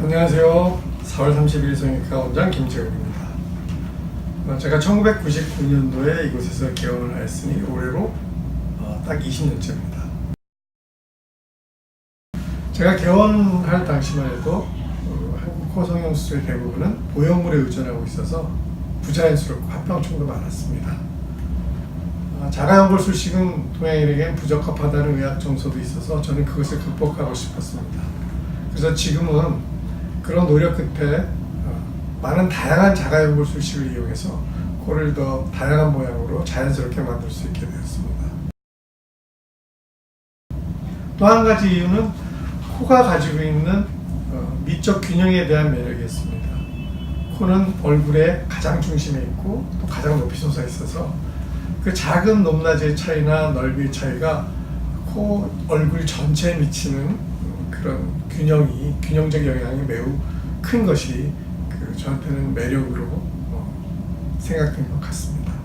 안녕하세요. 4월 30일 성형외과 원장 김재욱입니다. 어, 제가 1999년도에 이곳에서 개원을 하였으니 올해로 어, 딱 20년째입니다. 제가 개원할 당시만 해도 어, 한국 코 성형 수술의 대부분은 보형물에 의존하고 있어서 부자연스럽고 합병증도 많았습니다. 아, 자가연골 술식은 동양인에겐 부적합하다는 의학 정서도 있어서 저는 그것을 극복하고 싶었습니다. 그래서 지금은 그런 노력 끝에 어, 많은 다양한 자가연골 술식을 이용해서 코를 더 다양한 모양으로 자연스럽게 만들 수 있게 되었습니다. 또 한 가지 이유는 코가 가지고 있는 어, 미적 균형에 대한 매력이었습니다. 코는 얼굴의 가장 중심에 있고 또 가장 높이 솟아 있어서 그 작은 높낮이의 차이나 넓이의 차이가 코 얼굴 전체에 미치는 그런 균형이 균형적 영향이 매우 큰 것이 그 저한테는 매력으로 어, 생각된 것 같습니다.